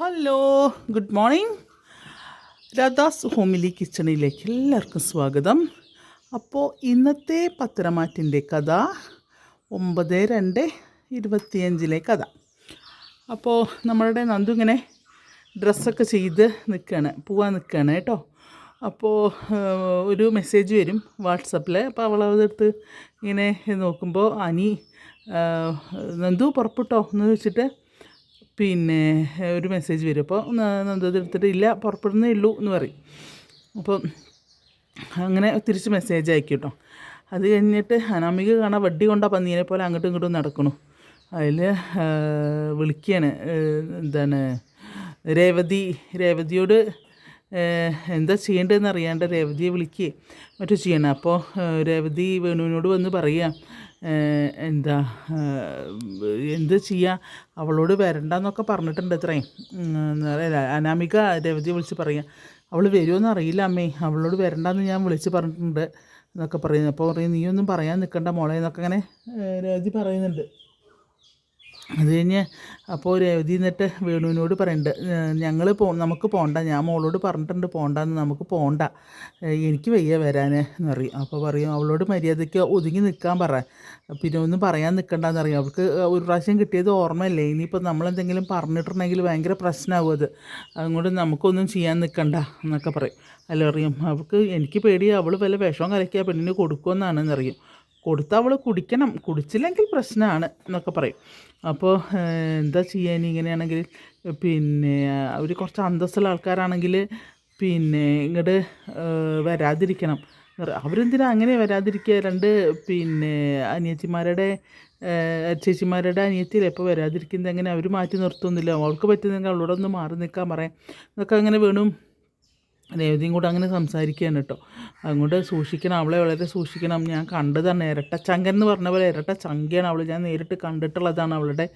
Hello good morning Radha's homely കിച്ചണിലേക്ക് എല്ലാവർക്കും സ്വാഗതം. അപ്പോൾ ഇന്നത്തെ പത്രമാറ്റിന്റെ കഥ ഒമ്പത് രണ്ട് ഇരുപത്തിയഞ്ചിലെ കഥ. അപ്പോൾ നമ്മളുടെ നന്ദു ഇങ്ങനെ ഡ്രസ്സൊക്കെ ചെയ്ത് നിൽക്കുകയാണ് പോവാൻ നിൽക്കുകയാണ് കേട്ടോ. അപ്പോൾ ഒരു മെസ്സേജ് വരും വാട്സപ്പിൽ അപ്പോൾ അവളതെടുത്ത് ഇങ്ങനെ നോക്കുമ്പോൾ അനി നന്ദു പുറപ്പെട്ടോ? എന്ന് വെച്ചിട്ട് പിന്നെ ഒരു മെസ്സേജ് വരും. അപ്പോൾ നന്ദു അത് എടുത്തിട്ട് ഇല്ല പുറപ്പെടുന്നേ ഉള്ളൂ എന്ന് പറയും. അപ്പം അങ്ങനെ തിരിച്ച് മെസ്സേജ് അയക്കും കേട്ടോ. അത് കഴിഞ്ഞിട്ട് അനാമിക കാണാൻ വട്ടി കൊണ്ടാ പന്നീനെ പോലെ അങ്ങോട്ടും ഇങ്ങോട്ടും നടക്കണു. അതിൽ വിളിക്കുകയാണ് എന്താണ് രേവതി. രേവതിയോട് എന്താ ചെയ്യേണ്ടതെന്ന് അറിയാണ്ട് രേവതിയെ വിളിക്കുകയും മറ്റു ചെയ്യണം? അപ്പോൾ രേവതി വേണുവിനോട് വന്ന് പറയുക എന്താ എന്ത് ചെയ്യുക അവളോട് വരണ്ടെന്നൊക്കെ പറഞ്ഞിട്ടുണ്ട് അത്രയും അനാമിക രവതി വിളിച്ച് പറയുക അവൾ വരുമോയെന്ന് അറിയില്ല അമ്മേ. അവളോട് വരണ്ടെന്ന് ഞാൻ വിളിച്ച് പറഞ്ഞിട്ടുണ്ട് എന്നൊക്കെ പറയുന്നു. അപ്പോൾ പറയും നീയൊന്നും പറയാൻ നിൽക്കണ്ട മോളെ എന്നൊക്കെ അങ്ങനെ രവതി പറയുന്നുണ്ട്. അത് കഴിഞ്ഞ് അപ്പോൾ രേവതി എന്നിട്ട് വേണുവിനോട് പറയുന്നുണ്ട് ഞങ്ങൾ പോ നമുക്ക് പോകണ്ട ഞാൻ മോളോട് പറഞ്ഞിട്ടുണ്ട് പോകണ്ടെന്ന് നമുക്ക് പോകണ്ട എനിക്ക് വയ്യ വരാൻ എന്ന് പറയും. അപ്പോൾ പറയും അവളോട് മര്യാദയ്ക്ക് ഒതുങ്ങി നിൽക്കാൻ പറ. പിന്നെ ഒന്നും പറയാൻ നിൽക്കണ്ടെന്ന് അറിയാം അവൾക്ക് ഒരു പ്രാവശ്യം കിട്ടിയത് ഓർമ്മയില്ലേ? ഇനിയിപ്പോൾ നമ്മളെന്തെങ്കിലും പറഞ്ഞിട്ടുണ്ടെങ്കിൽ ഭയങ്കര പ്രശ്നമാകും അത്. അതുകൊണ്ട് നമുക്കൊന്നും ചെയ്യാൻ നിൽക്കണ്ട എന്നൊക്കെ പറയും. അല്ല അറിയും അവൾക്ക് എനിക്ക് പേടി അവൾ വല്ല വിഷം കലക്കിയ പെണ്ണിന് കൊടുക്കുമെന്നാണെന്ന് അറിയും കൊടുത്താൽ അവൾ കുടിക്കണം. കുടിച്ചില്ലെങ്കിൽ പ്രശ്നമാണ് എന്നൊക്കെ പറയും. അപ്പോൾ എന്താ ചെയ്യാൻ ഇങ്ങനെയാണെങ്കിൽ? പിന്നെ അവർ കുറച്ച് അന്തസ്സുള്ള ആൾക്കാരാണെങ്കിൽ പിന്നെ ഇങ്ങോട്ട് വരാതിരിക്കണം. അവരെന്തിനാ അങ്ങനെ വരാതിരിക്കുക? രണ്ട് പിന്നെ അനിയത്തിമാരുടെ ചേച്ചിമാരുടെ അനിയത്തിയിൽ എപ്പോൾ വരാതിരിക്കുന്നത് എങ്ങനെ? അവർ മാറ്റി നിർത്തുന്നില്ല. അവൾക്ക് പറ്റുന്നെങ്കിൽ അവളോടൊന്ന് മാറി നിൽക്കാൻ പറയാം. എന്നൊക്കെ അങ്ങനെ വേണം. രേവതിയും കൂടെ അങ്ങനെ സംസാരിക്കുകയാണ് കേട്ടോ. അതുകൊണ്ട് സൂക്ഷിക്കണം അവളെ വളരെ സൂക്ഷിക്കണം. ഞാൻ കണ്ടതാണ് ഇരട്ട ചങ്കൻ എന്ന് പറഞ്ഞ പോലെ ഇരട്ട ചങ്കയാണ് അവൾ ഞാൻ നേരിട്ട് കണ്ടിട്ടുള്ളതാണ് അവളുടെ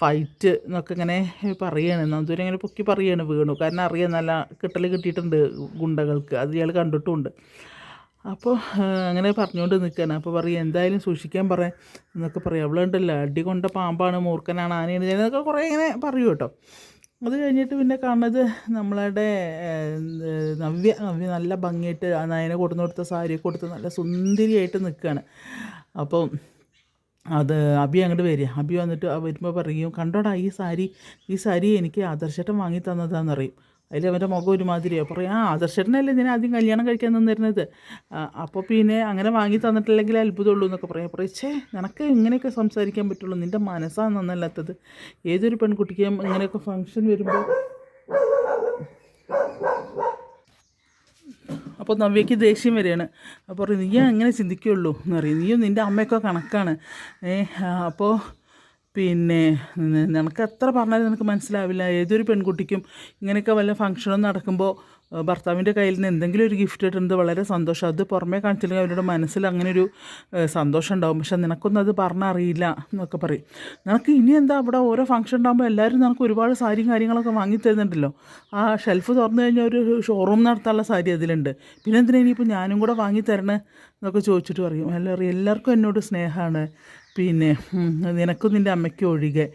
ഫൈറ്റ് എന്നൊക്കെ ഇങ്ങനെ പറയുകയാണ് നന്ദൂരി ഇങ്ങനെ പൊക്കി പറയുകയാണ് വീണു. കാരണം അറിയാം നല്ല കിട്ടൽ കിട്ടിയിട്ടുണ്ട് ഗുണ്ടകൾക്ക്. അത് ഇയാൾ കണ്ടിട്ടുമുണ്ട് അപ്പോൾ അങ്ങനെ പറഞ്ഞുകൊണ്ട് നിൽക്കുകയാണ്. അപ്പോൾ പറയും എന്തായാലും സൂക്ഷിക്കാൻ പറയാം എന്നൊക്കെ പറയും. അവളുണ്ടല്ലോ അടി കൊണ്ട പാമ്പാണ് മൂർക്കനാണ് ആനയാണ്. എന്നൊക്കെ കുറേ ഇങ്ങനെ പറയൂ കേട്ടോ. അത് കഴിഞ്ഞിട്ട് പിന്നെ കാണുന്നത് നമ്മളുടെ നവ്യ നവ്യ നല്ല ഭംഗിയായിട്ട് നയനെ കൊടുന്നു കൊടുത്ത സാരി കൊടുത്ത് നല്ല സുന്ദരിയായിട്ട് നിൽക്കുകയാണ് അപ്പം അത് അബി അങ്ങോട്ട് വരിക. അബി വന്നിട്ട് വരുമ്പോൾ പറയും കണ്ടോടാ ഈ സാരി ഈ സാരി എനിക്ക് ആദർശേട്ടൻ വാങ്ങി തന്നതാണെന്ന് പറയും. അതിൽ അവന്റെ മുഖം ഒരുമാതിരിയാണ് പറയും ആ ആദർശേട്ടനല്ലേ ഞാൻ ആദ്യം കല്യാണം കഴിക്കാൻ തന്നിരുന്നത്? അപ്പോൾ പിന്നെ അങ്ങനെ വാങ്ങി തന്നിട്ടില്ലെങ്കിൽ അത്ഭുതമുള്ളൂ എന്നൊക്കെ പറയും. പറയും ഛേ നിനക്ക് ഇങ്ങനെയൊക്കെ സംസാരിക്കാൻ പറ്റുള്ളൂ. നിന്റെ മനസ്സാണ് നന്നല്ലാത്തത്. ഏതൊരു പെൺകുട്ടിക്കും ഇങ്ങനെയൊക്കെ ഫങ്ഷൻ വരുമ്പോൾ അപ്പോൾ നവ്യയ്ക്ക് ദേഷ്യം വരികയാണ്. അപ്പോൾ പറയും നീ അങ്ങനെ ചിന്തിക്കുകയുള്ളൂ എന്ന് പറയും. നീയും നിന്റെ അമ്മയൊക്കെ കണക്കാണ്. ഏ അപ്പോൾ പിന്നെ നിനക്ക് എത്ര പറഞ്ഞാലും നിനക്ക് മനസ്സിലാവില്ല. ഏതൊരു പെൺകുട്ടിക്കും ഇങ്ങനെയൊക്കെ വല്ല ഫംഗ്ഷനും നടക്കുമ്പോൾ ഭർത്താവിന്റെ കയ്യിൽ നിന്ന് എന്തെങ്കിലും ഒരു ഗിഫ്റ്റ് കിട്ടുന്നത് വളരെ സന്തോഷം. അത് പുറമേ കാണിച്ചില്ലെങ്കിൽ അവരുടെ മനസ്സിൽ അങ്ങനെ ഒരു സന്തോഷം ഉണ്ടാവും. പക്ഷെ നിനക്കൊന്നും അത് പറഞ്ഞറിയില്ല എന്നൊക്കെ പറയും. നിനക്ക് ഇനി എന്താ അവിടെ ഓരോ ഫംഗ്ഷൻ ഉണ്ടാകുമ്പോൾ എല്ലാവരും നിനക്ക് ഒരുപാട് സാരിയും കാര്യങ്ങളൊക്കെ വാങ്ങി തരുന്നുണ്ടല്ലോ. ആ ഷെൽഫ് തുറന്നു കഴിഞ്ഞാൽ ഒരു ഷോറൂം നടത്താനുള്ള സാരി അതിലുണ്ട്. പിന്നെ എന്തിനാ ഇനിയിപ്പോൾ ഞാനും കൂടെ വാങ്ങി തരണേ എന്നൊക്കെ ചോദിച്ചിട്ട് പറയും. എല്ലാവരും എല്ലാവർക്കും എന്നോട് സ്നേഹമാണ്. പിന്നെ നിനക്കും നിന്റെ അമ്മയ്ക്കും ഒഴികെ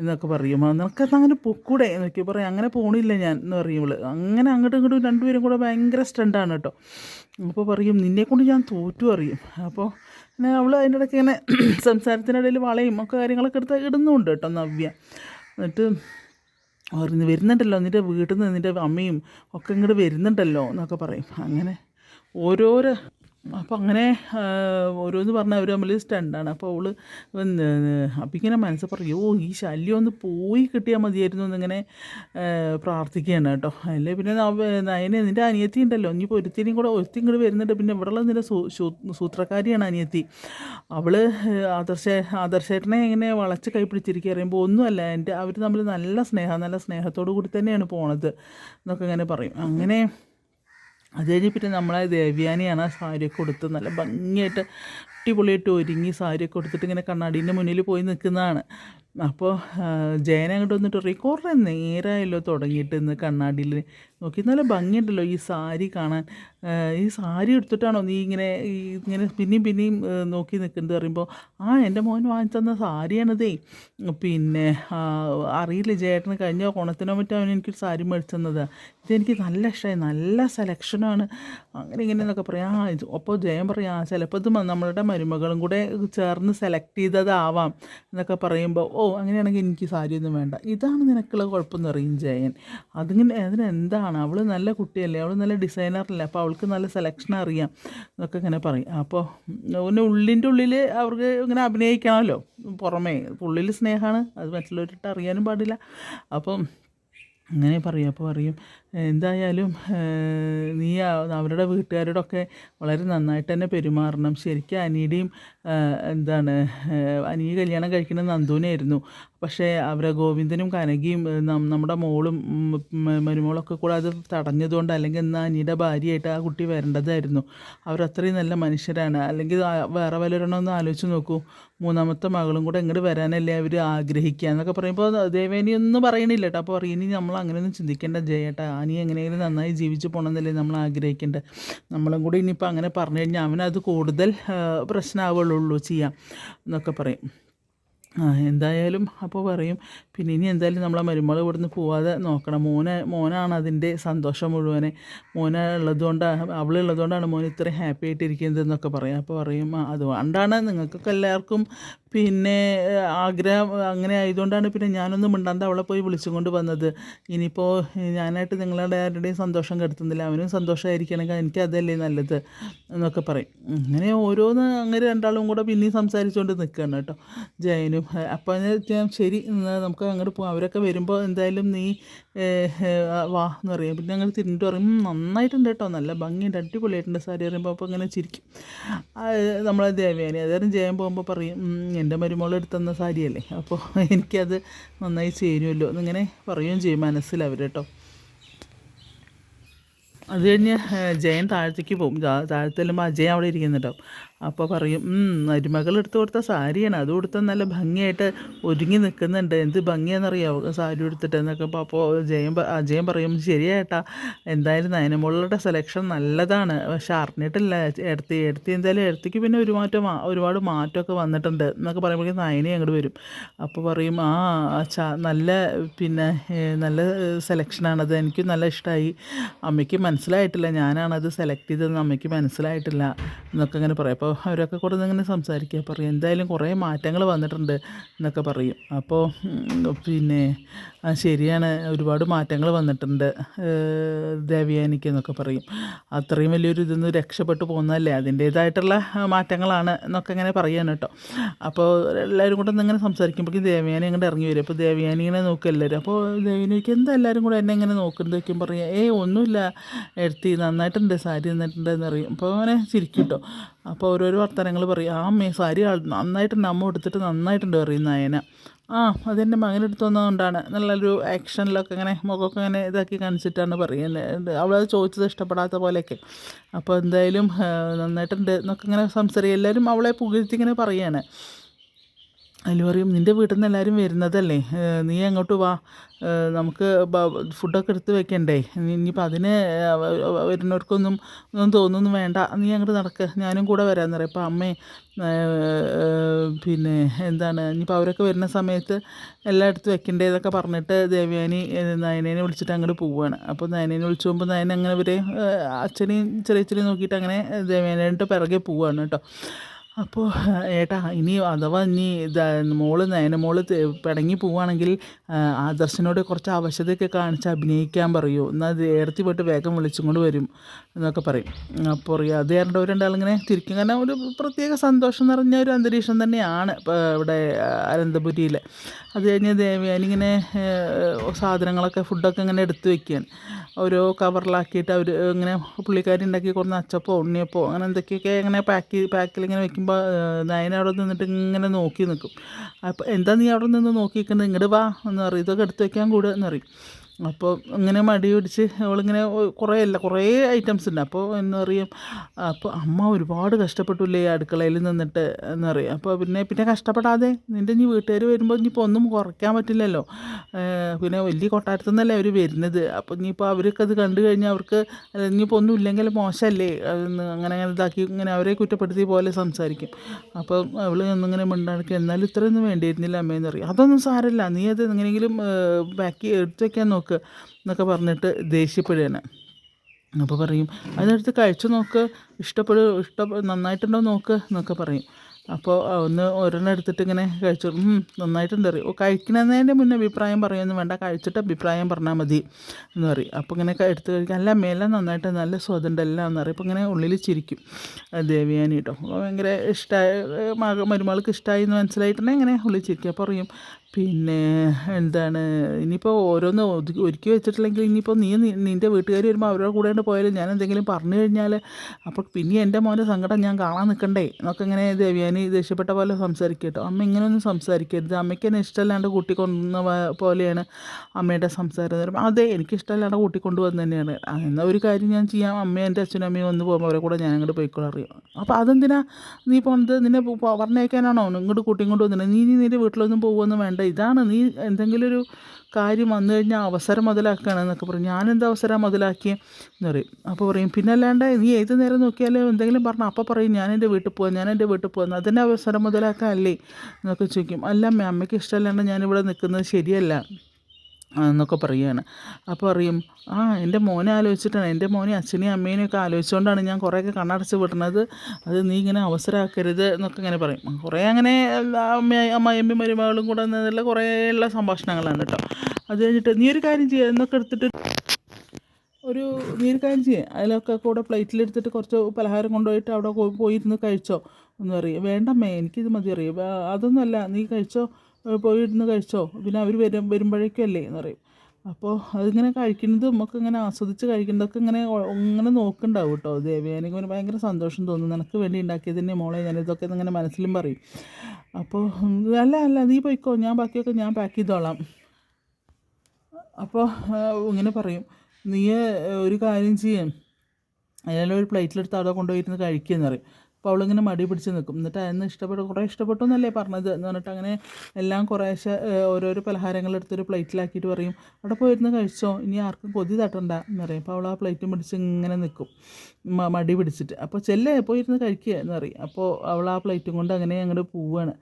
എന്നൊക്കെ പറയും. നിനക്കത് അങ്ങനെ പൊക്കൂടെ എന്നൊക്കെ പറയും. അങ്ങനെ പോണില്ല ഞാൻ എന്ന് പറയുമ്പോൾ അങ്ങനെ അങ്ങോട്ടും ഇങ്ങോട്ടും രണ്ടുപേരും കൂടെ ഭയങ്കര സ്റ്റണ്ടാണ് കേട്ടോ. അപ്പോൾ പറയും നിന്നെ കൊണ്ട് ഞാൻ തോറ്റു അറിയും അപ്പോൾ അവൾ അതിന്റെ ഇടയ്ക്ക് ഇങ്ങനെ സംസാരത്തിനിടയിൽ വളയും ഒക്കെ കാര്യങ്ങളൊക്കെ എടുത്ത് ഇടുന്നുണ്ട് കേട്ടോ നവ്യ. എന്നിട്ട് പറഞ്ഞു വരുന്നുണ്ടല്ലോ നിന്റെ വീട്ടിൽ നിന്ന് നിന്റെ അമ്മയും ഒക്കെ ഇങ്ങോട്ട് വരുന്നുണ്ടല്ലോ എന്നൊക്കെ പറയും. അങ്ങനെ ഓരോരോ അപ്പോൾ അങ്ങനെ ഓരോന്ന് പറഞ്ഞാൽ അവർ തമ്മിൽ സ്റ്റണ്ടാണ് അപ്പോൾ അവൾ അപ്പം ഇങ്ങനെ മനസ്സ് പറയും ഈ ശല്യം ഒന്ന് പോയി കിട്ടിയാൽ മതിയായിരുന്നു എന്നിങ്ങനെ പ്രാർത്ഥിക്കുകയാണ് കേട്ടോ. അല്ലേ പിന്നെ നയനെ നിന്റെ അനിയത്തി ഉണ്ടല്ലോ ഇനിയിപ്പോൾ ഒരുത്തിനും കൂടെ ഒരുത്തി ഇങ്ങോട്ട് വരുന്നുണ്ട്. പിന്നെ ഇവിടെയുള്ള നിന്റെ സൂത്രക്കാരിയാണ് അനിയത്തി. അവൾ ആദർശ ആദർശേട്ടനെ ഇങ്ങനെ വളച്ച് കൈ പിടിച്ചിരിക്കുക പറയുമ്പോൾ ഒന്നുമല്ല എന്റെ അവർ തമ്മിൽ നല്ല സ്നേഹം നല്ല സ്നേഹത്തോടു കൂടി തന്നെയാണ് പോണത്. എന്നൊക്കെ ഇങ്ങനെ പറയും. അങ്ങനെ അത് കഴിഞ്ഞ് പിന്നെ നമ്മളെ ദേവ്യാനിയാണ് ആ സാരിയൊക്കെ കൊടുത്ത് നല്ല ഭംഗിയായിട്ട് അടിപൊളിയായിട്ട് ഒരുങ്ങി സാരിയൊക്കെ കൊടുത്തിട്ട് ഇങ്ങനെ കണ്ണാടീന്റെ മുന്നിൽ പോയി നിൽക്കുന്നതാണ്. അപ്പോൾ ജയൻ അങ്ങോട്ട് വന്നിട്ട് പറയും കുറേ നേരമായല്ലോ തുടങ്ങിയിട്ട് ഇന്ന് കണ്ണാടിയിൽ നോക്കി. നല്ല ഭംഗിയുണ്ടല്ലോ ഈ സാരി കാണാൻ. ഈ സാരി എടുത്തിട്ടാണോ നീ ഇങ്ങനെ ഇങ്ങനെ പിന്നെയും പിന്നെയും നോക്കി നിൽക്കുന്നത് പറയുമ്പോൾ ആ എന്റെ മോൻ വാങ്ങിച്ചു തന്ന സാരിയാണതേ. പിന്നെ അറിയില്ല ചേട്ടന് കഴിഞ്ഞ ഓണത്തിനോ മറ്റോ അവൻ എനിക്കൊരു സാരി മേടിച്ചു തന്നത് ഇതെനിക്ക് നല്ല ഇഷ്ടമായി നല്ല സെലക്ഷനാണ്. അങ്ങനെ ഇങ്ങനെ എന്നൊക്കെ പറയാം. ആ അപ്പോൾ ജയം പറയാം ചിലപ്പോൾ ഇത് നമ്മളുടെ മരുമകളും കൂടെ ചേർന്ന് സെലക്ട് ചെയ്തതാവാം എന്നൊക്കെ പറയുമ്പോൾ ഓ അങ്ങനെയാണെങ്കിൽ എനിക്ക് സാരിയൊന്നും വേണ്ട. ഇതാണ് നിനക്കുള്ള കുഴപ്പമെന്ന് പറയും ജയൻ. അതിങ്ങനെ അതിനെന്താണ് അവൾ നല്ല കുട്ടിയല്ലേ? അവൾ നല്ല ഡിസൈനറല്ലേ? അപ്പോൾ അവൾക്ക് നല്ല സെലക്ഷൻ അറിയാം. എന്നൊക്കെ ഇങ്ങനെ പറയും. അപ്പോൾ പിന്നെ ഉള്ളിന്റെ ഉള്ളിൽ അവർക്ക് ഇങ്ങനെ അഭിനയിക്കണമല്ലോ. പുറമേ ഉള്ളിൽ സ്നേഹമാണ്. അത് മറ്റുള്ളവരിട്ട് അറിയാനും പാടില്ല. അപ്പം അങ്ങനെ പറയും. അപ്പോൾ പറയും എന്തായാലും നീ അവരുടെ വീട്ടുകാരോടൊക്കെ വളരെ നന്നായിട്ട് തന്നെ പെരുമാറണം. ശരിക്കും അനിയുടെയും എന്താണ് അനിയ കല്യാണം കഴിക്കുന്നത് നന്ദുവിനായിരുന്നു പക്ഷേ അവരെ ഗോവിന്ദനും കനകയും നമ്മുടെ മോളും മരുമോളൊക്കെ കൂടെ അത് തടഞ്ഞതുകൊണ്ട് അല്ലെങ്കിൽ എന്നാൽ അനിയുടെ ഭാര്യയായിട്ട് ആ കുട്ടി വരേണ്ടതായിരുന്നു. അവരത്രയും നല്ല മനുഷ്യരാണ്. അല്ലെങ്കിൽ വേറെ വല്ലവരണമെന്ന് ആലോചിച്ച് നോക്കൂ. മൂന്നാമത്തെ മകളും കൂടെ ഇങ്ങോട്ട് വരാനല്ലേ അവർ ആഗ്രഹിക്കുക എന്നൊക്കെ പറയുമ്പോൾ ദേവേനി ഒന്നും പറയണില്ല കേട്ടോ. അപ്പോൾ പറയുന്നത് നമ്മൾ അങ്ങനെയൊന്നും ചിന്തിക്കേണ്ട ജയേട്ടാ അനി എങ്ങനെയെങ്കിലും നന്നായി ജീവിച്ചു പോകണമെന്നല്ലേ നമ്മൾ ആഗ്രഹിക്കേണ്ടത് നമ്മളും കൂടി ഇനിയിപ്പോൾ അങ്ങനെ പറഞ്ഞു കഴിഞ്ഞാൽ അവനത് കൂടുതൽ പ്രശ്നമാവുള്ളൂ ചെയ്യാം എന്നൊക്കെ പറയും. എന്തായാലും അപ്പോൾ പറയും പിന്നെ ഇനി എന്തായാലും നമ്മളെ മരുമകൾ ഇവിടുന്ന് പോവാതെ നോക്കണം. മോനെ മോനാണ് അതിന്റെ സന്തോഷം മുഴുവനെ. മോനെ ഉള്ളതുകൊണ്ടാണ് അവളുള്ളതുകൊണ്ടാണ് മോൻ ഇത്രയും ഹാപ്പി ആയിട്ടിരിക്കുന്നത് എന്നൊക്കെ പറയും. അപ്പോൾ പറയും "ആ, അതുകൊണ്ടാണ് നിങ്ങൾക്കൊക്കെ എല്ലാവർക്കും പിന്നെ ആഗ്രഹം അങ്ങനെ ആയതുകൊണ്ടാണ് പിന്നെ ഞാനൊന്നും മിണ്ടാണ്ട് അവളെ പോയി വിളിച്ചുകൊണ്ട് വന്നത്. ഇനിയിപ്പോൾ ഞാനായിട്ട് നിങ്ങളുടെ ആരുടെയും സന്തോഷം കെടുത്തുന്നില്ല അവനും സന്തോഷമായിരിക്കണമെങ്കിൽ എനിക്ക് അതല്ലേ നല്ലത് എന്നൊക്കെ പറയും. അങ്ങനെ ഓരോന്ന് അങ്ങനെ രണ്ടാളും കൂടെ പിന്നെയും സംസാരിച്ചുകൊണ്ട് നിൽക്കുകയാണ് കേട്ടോ ജയനും. അപ്പോൾ ഞാൻ ശരി എന്നാൽ നമുക്ക് അങ്ങോട്ട് പോകും അവരൊക്കെ വരുമ്പോൾ എന്തായാലും നീ വാ എന്ന് പറയും. പിന്നെ ഞങ്ങൾ തിരിഞ്ഞിട്ട് പറയും നന്നായിട്ടുണ്ട് കേട്ടോ. നല്ല ഭംഗിയുണ്ട്. അടിപൊളിയായിട്ടുണ്ട് സാരി പറയുമ്പോൾ അപ്പോൾ അങ്ങനെ ചിരിക്കും. നമ്മളെ ദേവയാനി അതായത് ജയം പോകുമ്പോൾ പറയും എന്റെ മരുമോൾ എടുത്തുന്ന സാരിയല്ലേ? അപ്പോൾ എനിക്കത് നന്നായി ചേരുമല്ലോ എന്നിങ്ങനെ പറയുകയും ചെയ്യും മനസ്സിൽ അവർ കേട്ടോ. അത് കഴിഞ്ഞ് ജയൻ താഴത്തേക്ക് പോകും. താഴത്തെല്ലുമ്പോൾ അജയൻ അവിടെ ഇരിക്കുന്നുണ്ടാവും. അപ്പോൾ പറയും "ഉം, മരുമകൾ എടുത്തു കൊടുത്ത സാരിയാണ്. അത് കൊടുത്ത നല്ല ഭംഗിയായിട്ട് ഒരുങ്ങി നിൽക്കുന്നുണ്ട് എന്ത് ഭംഗിയാണെന്നറിയാവോ? സാരി എടുത്തിട്ട് എന്നൊക്കെ അപ്പോൾ ജയൻ അജയൻ പറയും ശരിയേട്ടാ എന്തായാലും നയനമോളുടെ സെലക്ഷൻ നല്ലതാണ്. അറിഞ്ഞിട്ടില്ല. എടുത്തി എടുത്തി എന്തായാലും എടുത്തിക്ക് പിന്നെ ഒരു മാറ്റം ഒരുപാട് മാറ്റമൊക്കെ വന്നിട്ടുണ്ട്. എന്നൊക്കെ പറയുമ്പോഴേക്കും നയനെ അങ്ങോട്ട് വരും. അപ്പോൾ പറയും ആ നല്ല പിന്നെ നല്ല സെലക്ഷനാണത് എനിക്ക് നല്ല ഇഷ്ടമായി അമ്മയ്ക്ക് മനസ്സിലായിട്ടില്ല. ഞാനാണത് സെലക്ട് ചെയ്തതെന്ന് അമ്മയ്ക്ക് മനസ്സിലായിട്ടില്ല. എന്നൊക്കെ അങ്ങനെ പറയും. അപ്പോൾ അവരൊക്കെ കൂടെ ഇങ്ങനെ സംസാരിക്കുക പറയും. എന്തായാലും കുറേ മാറ്റങ്ങൾ വന്നിട്ടുണ്ട് എന്നൊക്കെ പറയും. അപ്പോൾ പിന്നെ ശരിയാണ്. ഒരുപാട് മാറ്റങ്ങൾ വന്നിട്ടുണ്ട് ദേവയാനിക്ക് എന്നൊക്കെ പറയും. അത്രയും വലിയൊരു ഇതൊന്നും രക്ഷപ്പെട്ടു പോകുന്നതല്ലേ? അതിന്റേതായിട്ടുള്ള മാറ്റങ്ങളാണ് എന്നൊക്കെ ഇങ്ങനെ പറയാണ് കേട്ടോ. അപ്പോൾ എല്ലാവരും കൂടെ ഇങ്ങനെ സംസാരിക്കുമ്പോഴേക്കും ദേവയാനി അങ്ങോട്ട് ഇറങ്ങി വരും. അപ്പോൾ ദേവയാനി ഇങ്ങനെ നോക്കുക എല്ലാവരും. അപ്പോൾ ദേവയാനിക്ക് എന്താ എല്ലാവരും കൂടെ എന്നെ ഇങ്ങനെ നോക്കുന്നത് വയ്ക്കും പറയാം ഏയ് ഒന്നുമില്ല. എടുത്തി നന്നായിട്ടുണ്ട് സാരി നന്നായിട്ടുണ്ട് പറയും. അപ്പോൾ അങ്ങനെ ചിരിക്കും കേട്ടോ. അപ്പോൾ ഓരോരോ വർത്തമാനങ്ങൾ പറയും. ആ അമ്മേ സാരി നന്നായിട്ടുണ്ട്. അമ്മ എടുത്തിട്ട് നന്നായിട്ടുണ്ട് പറയും നയന. ആ അതെന്റെ മകനെടുത്ത് വന്നതുകൊണ്ടാണ്. നല്ലൊരു ആക്ഷനിലൊക്കെ ഇങ്ങനെ മുഖമൊക്കെ ഇങ്ങനെ ഇതാക്കി കാണിച്ചിട്ടാണ് പറയുന്നത്. അവളത് ചോദിച്ചത് ഇഷ്ടപ്പെടാത്ത പോലെയൊക്കെ. അപ്പോൾ എന്തായാലും നന്നായിട്ടുണ്ട് എന്നൊക്കെ ഇങ്ങനെ സംസാരിക്കും. എല്ലാവരും അവളെ പുകഴ്ത്തി ഇങ്ങനെ പറയാണ് അതിൽ പറയും നിന്റെ വീട്ടിൽ നിന്ന് എല്ലാവരും വരുന്നതല്ലേ നീ അങ്ങോട്ട് വാ. നമുക്ക് ഫുഡൊക്കെ എടുത്ത് വെക്കണ്ടേ? ഇനി- ഇനിയിപ്പോൾ അതിന് വരുന്നവർക്കൊന്നും ഒന്നും തോന്നുന്നു വേണ്ട. നീ അങ്ങോട്ട് നടക്ക്. ഞാനും കൂടെ വരാമെന്ന് പറയും. അപ്പോൾ അമ്മേ പിന്നെ എന്താണ് ഇനിയിപ്പോൾ അവരൊക്കെ വരുന്ന സമയത്ത് എല്ലാം എടുത്ത് വെക്കണ്ടേ എന്നൊക്കെ പറഞ്ഞിട്ട് ദേവയാനി നയനേനെ വിളിച്ചിട്ട് അങ്ങോട്ട് പോവുകയാണ് അപ്പോൾ നയനേനെ വിളിച്ചു പോകുമ്പോൾ നയന അങ്ങനെ ഇവരെ ചെറിയ ചെറിയ നോക്കിയിട്ട് അങ്ങനെ ദേവയാനായിട്ട് പിറകെ പോവുകയാണ് കേട്ടോ. അപ്പോൾ ഏട്ടാ ഇനി അഥവാ ഇനി മോൾ നയന മോൾ പിടങ്ങി പോവുകയാണെങ്കിൽ ആദർശനോട് കുറച്ച് ആവശ്യതയൊക്കെ കാണിച്ച് അഭിനയിക്കാൻ പറയൂ. എന്നാൽ ഏടത്തി പോയിട്ട് വേഗം വിളിച്ചും കൊണ്ട് വരും. എന്നൊക്കെ പറയും. അപ്പോൾ അത് കാരണം ഒരു തിരിക്കും. കാരണം ഒരു പ്രത്യേക സന്തോഷം നിറഞ്ഞ ഒരു അന്തരീക്ഷം തന്നെയാണ് ഇവിടെ അനന്തപുരിയിൽ അത് കഴിഞ്ഞ് ദേവയാനി ഇങ്ങനെ ഏഹ്, സാധനങ്ങളൊക്കെ ഫുഡൊക്കെ ഇങ്ങനെ എടുത്തു വെക്കുകയാണ്. ഓരോ കവറിലാക്കിയിട്ട് അവർ ഇങ്ങനെ പുള്ളിക്കാരി ഉണ്ടാക്കി കൊടുക്കുന്ന അച്ചപ്പോ ഉണ്ണിയപ്പോ അങ്ങനെ എന്തൊക്കെയൊക്കെ ഇങ്ങനെ പാക്ക് പാക്കിൽ ഇങ്ങനെ വെക്കുമ്പോൾ നയന അവിടെ നിന്നിട്ട് ഇങ്ങനെ നോക്കി നിൽക്കും. അപ്പോൾ എന്താ നീ അവിടെ നിന്ന് നോക്കി നിൽക്കുന്നത് ഇങ്ങോട്ട് വാ എന്ന് പറയും. ഇതൊക്കെ എടുത്ത് വെക്കാൻ കൂടുക എന്ന് പറയും. അപ്പോൾ ഇങ്ങനെ മടി പിടിച്ച് അവളിങ്ങനെ കുറേ അല്ല കുറേ ഐറ്റംസ് ഉണ്ട്. അപ്പോൾ എന്താ പറയും അപ്പോൾ അമ്മ ഒരുപാട് കഷ്ടപ്പെട്ടില്ലേ അടുക്കളയിൽ നിന്നിട്ട്? എന്ന് പറയും. അപ്പോൾ പിന്നെ പിന്നെ കഷ്ടപ്പെടാതെ നിന്റെ ഇനി വീട്ടുകാർ വരുമ്പോൾ ഇനിയിപ്പോൾ ഒന്നും കുറയ്ക്കാൻ പറ്റില്ലല്ലോ. പിന്നെ വലിയ കൊട്ടാരത്തു നിന്നല്ലേ അവർ വരുന്നത്? അപ്പോൾ ഇനിയിപ്പോൾ അവർക്ക് അത് കണ്ടു കഴിഞ്ഞാൽ അവർക്ക് ഇനിയിപ്പോൾ ഒന്നും ഇല്ലെങ്കിൽ മോശമല്ലേ? അങ്ങനെ അങ്ങനെ ഇതാക്കി ഇങ്ങനെ അവരെ കുറ്റപ്പെടുത്തിയ പോലെ സംസാരിക്കും. അപ്പോൾ അവൾ ഒന്നിങ്ങനെ മിണ്ടാടിക്കുക എന്നാലും ഇത്രയൊന്നും വേണ്ടിയിരുന്നില്ല അമ്മയെന്ന് പറയും. അതൊന്നും സാരമില്ല. നീ അത് എങ്ങനെയെങ്കിലും ബാക്കി എടുത്ത് വയ്ക്കാൻ നോക്ക്. എന്നൊക്കെ പറഞ്ഞിട്ട് ദേഷ്യപ്പെടുകയാണ്. അപ്പോൾ പറയും അതിനടുത്ത് കഴിച്ചു നോക്ക് ഇഷ്ടപ്പെടും ഇഷ്ട നന്നായിട്ടുണ്ടോ നോക്ക് എന്നൊക്കെ പറയും. അപ്പോൾ ഒന്ന് ഒരെണ്ണം എടുത്തിട്ട് ഇങ്ങനെ കഴിച്ചു. "ഉം, നന്നായിട്ടുണ്ട് അറിയും ഓ കഴിക്കണതിന്റെ മുന്നേ അഭിപ്രായം പറയുമെന്ന് വേണ്ട കഴിച്ചിട്ട് അഭിപ്രായം പറഞ്ഞാൽ മതി എന്ന് പറയും. അപ്പോൾ ഇങ്ങനെ എടുത്ത് കഴിക്കാൻ എല്ലാം മേലെ നന്നായിട്ട് നല്ല സ്വാദുണ്ട് എല്ലാം എന്ന് പറയും. അപ്പോൾ ഇങ്ങനെ ഉള്ളിൽ ചിരിക്കും. ദേവിയാനി കേട്ടോ ഭയങ്കര ഇഷ്ടമായി മക മരുമകൾക്ക് ഇഷ്ടമായി എന്ന് മനസ്സിലായിട്ടുണ്ടെങ്കിൽ ഇങ്ങനെ ഉള്ളിൽ ചിരിക്കും. അപ്പോൾ പറയും പിന്നെ എന്താണ് ഇനിയിപ്പോൾ ഓരോന്ന് ഒതുക്കി ഒരുക്കി വെച്ചിട്ടില്ലെങ്കിൽ ഇനിയിപ്പോൾ നീ നിന്റെ വീട്ടുകാർ വരുമ്പോൾ അവരുടെ കൂടെ പോയാലും ഞാൻ എന്തെങ്കിലും പറഞ്ഞു കഴിഞ്ഞാൽ അപ്പോൾ പിന്നെ എന്റെ മോന്റെ സങ്കടം ഞാൻ കാണാൻ നിൽക്കണ്ടേ എന്നൊക്കെ ഇങ്ങനെ ദേവ്യാനി ദേഷ്യപ്പെട്ട പോലെ സംസാരിക്കട്ടോ അമ്മ ഇങ്ങനെയൊന്നും സംസാരിക്കരുത്. അമ്മയ്ക്ക് എന്നെ ഇഷ്ടമല്ലാണ്ട് കൂട്ടിക്കൊണ്ടുവന്ന കൊണ്ടുവന്ന പോലെയാണ് അമ്മയുടെ സംസാരം അതെ എനിക്ക് ഇഷ്ടമല്ലാണ്ട് കൂട്ടിക്കൊണ്ടുവന്ന് തന്നെയാണ്. എന്നാൽ ഒരു കാര്യം ഞാൻ ചെയ്യാം. അമ്മയും എന്റെ അച്ഛനും അമ്മയും ഒന്ന് പോകുമ്പോൾ അവരെ കൂടെ ഞാൻ അങ്ങോട്ട് പോയിക്കോളാം അറിയാം. അപ്പോൾ അതെന്തിനാ നീ പോണത്? നിന്നെ പറഞ്ഞേക്കാനാണോ ഇങ്ങോട്ട് വന്നത് നീ നീ നിന്റെ വീട്ടിലൊന്നും പോകുമെന്ന് വേണ്ട. ഇതാണ് നീ എന്തെങ്കിലും ഒരു കാര്യം വന്നു കഴിഞ്ഞാൽ അവസരം മുതലാക്കുകയാണ് എന്നൊക്കെ പറയും. ഞാനെന്താ അവസരം മുതലാക്കിയേ എന്ന് പറയും. അപ്പോൾ പറയും പിന്നെ അല്ലാണ്ട് നീ ഏത് നേരം നോക്കിയാലും എന്തെങ്കിലും പറഞ്ഞാൽ അപ്പോൾ പറയും ഞാൻ എന്റെ വീട്ടിൽ പോകാം ഞാൻ എന്റെ വീട്ടിൽ പോകുന്നത് അതിന്റെ അവസരം മുതലാക്കാൻ അല്ലേ? എന്നൊക്കെ ചോദിക്കും. അല്ല അമ്മ അമ്മയ്ക്ക് ഇഷ്ടമല്ലാണ്ട് ഞാനിവിടെ നിൽക്കുന്നത് ശരിയല്ല. എന്നൊക്കെ പറയുകയാണ്. അപ്പോൾ അറിയും ആ എന്റെ മോനെ ആലോചിച്ചിട്ടാണ്. എന്റെ മോനെ അച്ഛനെയും അമ്മേനെയും ഒക്കെ ആലോചിച്ചുകൊണ്ടാണ് ഞാൻ കുറേയൊക്കെ കണ്ണടച്ച് വിടുന്നത് അത് നീ ഇങ്ങനെ അവസരമാക്കരുത് എന്നൊക്കെ ഇങ്ങനെ പറയും. കുറേ അങ്ങനെ അമ്മയമ്മയും മരുമകളും കൂടെ നിന്നുള്ള കുറേ ഉള്ള സംഭാഷണങ്ങളാണ് കേട്ടോ. അത് കഴിഞ്ഞിട്ട് നീ ഒരു കാര്യം ചെയ്യുക എന്നൊക്കെ എടുത്തിട്ട് ഒരു നീ ഒരു കാര്യം ചെയ്യുക അതിലൊക്കെ കൂടെ പ്ലേറ്റിലെടുത്തിട്ട് കുറച്ച് പലഹാരം കൊണ്ടുപോയിട്ട് അവിടെ പോയിരുന്ന് കഴിച്ചോ എന്ന് പറയും. വേണ്ടമ്മേ എനിക്കിത് മതി അറിയും അതൊന്നുമല്ല. നീ കഴിച്ചോ? ഏ, പോയിരുന്ന് കഴിച്ചോ? പിന്നെ അവർ വരും വരുമ്പോഴേക്കും അല്ലേ എന്ന് പറയും. അപ്പോൾ അതിങ്ങനെ കഴിക്കുന്നതും ഒക്കെ ഇങ്ങനെ ആസ്വദിച്ച് കഴിക്കുന്നതൊക്കെ ഇങ്ങനെ ഇങ്ങനെ നോക്കുന്നുണ്ടാവും കേട്ടോ ദേവയാനിക്ക് പിന്നെ ഭയങ്കര സന്തോഷം തോന്നും. നിനക്ക് വേണ്ടി ഉണ്ടാക്കിയത് തന്നെ മോളെ ഞാനിതൊക്കെ ഇങ്ങനെ മനസ്സിലും പറയും. അപ്പോൾ അല്ല അല്ല നീ പോയിക്കോ. ഞാൻ ബാക്കിയൊക്കെ ഞാൻ പാക്ക് ചെയ്തോളാം. അപ്പോൾ ഇങ്ങനെ പറയും. നീ ഒരു കാര്യം ചെയ്യും. അയാളെ ഒരു പ്ലേറ്റിലെടുത്ത് അവിടെ കൊണ്ടുപോയിരുന്ന് കഴിക്കുകയെന്ന് പറയും. അപ്പോൾ അവളിങ്ങനെ മടി പിടിച്ച് നിൽക്കും എന്നിട്ട് അതിന് ഇഷ്ടപ്പെട്ടു കുറേ ഇഷ്ടപ്പെട്ടു എന്നല്ലേ പറഞ്ഞത്. എന്ന് പറഞ്ഞിട്ട് അങ്ങനെ എല്ലാം കുറേശ്ശെ ഓരോരോ പലഹാരങ്ങൾ എടുത്തൊരു പ്ലേറ്റിലാക്കിയിട്ട് പറയും അവിടെ പോയിരുന്ന് കഴിച്ചോ? ഇനി ആർക്കും കൊതി തട്ടണ്ട. എന്ന് പറയും. അപ്പോൾ അവൾ ആ പ്ലേറ്റും പിടിച്ച് ഇങ്ങനെ നിൽക്കും മടി പിടിച്ചിട്ട്. അപ്പോൾ ചെല്ലേ പോയിരുന്ന് കഴിക്കുക എന്ന് പറയും. അപ്പോൾ അവൾ ആ പ്ലേറ്റും കൊണ്ട് അങ്ങനെ അങ്ങോട്ട് പോവാണ്.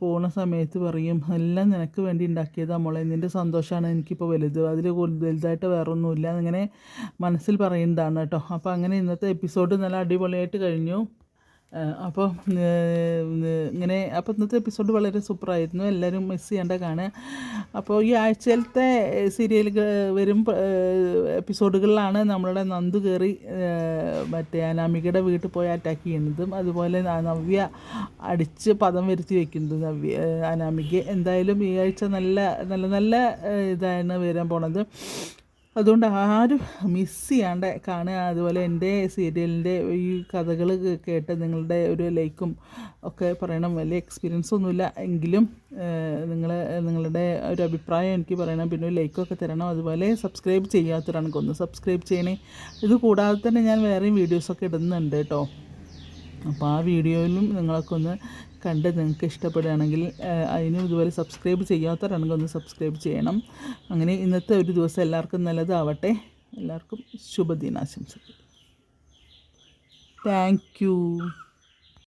പോകുന്ന സമയത്ത് പറയും എല്ലാം നിനക്ക് വേണ്ടി ഉണ്ടാക്കിയതാ മോളെ. നിന്റെ സന്തോഷമാണ് എനിക്കിപ്പോൾ വലുത്. അതിൽ വലുതായിട്ട് വേറെ ഒന്നുമില്ല എന്നിങ്ങനെ മനസ്സിൽ പറയുന്നതാണ് കേട്ടോ. അപ്പോൾ അങ്ങനെ ഇന്നത്തെ എപ്പിസോഡ് നല്ല അടിപൊളിയായിട്ട് കഴിഞ്ഞു. അപ്പോൾ ഇങ്ങനെ അപ്പോൾ ഇന്നത്തെ എപ്പിസോഡ് വളരെ സൂപ്പറായിരുന്നു എല്ലാവരും മിസ് ചെയ്യേണ്ട കാണുക. അപ്പോൾ ഈ ആഴ്ചയിലത്തെ സീരിയൽ വരും എപ്പിസോഡുകളിലാണ് നമ്മളുടെ നന്ദു കയറി മറ്റേ അനാമികയുടെ വീട്ടിൽ പോയി അറ്റാക്ക് ചെയ്യുന്നതും അതുപോലെ നവ്യ അടിച്ച് പദം വരുത്തി വെക്കുന്നത് നവ്യ അനാമിക എന്തായാലും ഈ ആഴ്ച നല്ല നല്ല നല്ല ഇതാണ് വരാൻ പോണത്. അതുകൊണ്ട് ആരും മിസ് ചെയ്യാണ്ട് കാണുക. അതുപോലെ എന്റെ സീരിയലിന്റെ ഈ കഥകൾ കേട്ട് നിങ്ങളുടെ ഒരു ലൈക്കും ഒക്കെ പറയണം. വലിയ എക്സ്പീരിയൻസ് ഒന്നുമില്ല. എങ്കിലും നിങ്ങൾ നിങ്ങളുടെ ഒരു അഭിപ്രായം എനിക്ക് പറയണം. പിന്നെ ഒരു ലൈക്കൊക്കെ തരണം. അതുപോലെ സബ്സ്ക്രൈബ് ചെയ്യാത്തവരാണെങ്കിൽ ഒന്ന് സബ്സ്ക്രൈബ് ചെയ്യണേ. ഇത് കൂടാതെ തന്നെ ഞാൻ വേറെയും വീഡിയോസൊക്കെ ഇടുന്നുണ്ട് കേട്ടോ. അപ്പോൾ ആ വീഡിയോയിലും നിങ്ങളൊക്കെ ഒന്ന് കണ്ട് നിങ്ങൾക്ക് ഇഷ്ടപ്പെടുകയാണെങ്കിൽ അതിനും ഇതുപോലെ സബ്സ്ക്രൈബ് ചെയ്യാത്തവരാണെങ്കിൽ ഒന്ന് സബ്സ്ക്രൈബ് ചെയ്യണം. അങ്ങനെ ഇന്നത്തെ ഒരു ദിവസം എല്ലാവർക്കും നല്ലതാവട്ടെ. എല്ലാവർക്കും ശുഭദിനാശംസകൾ. Thank you.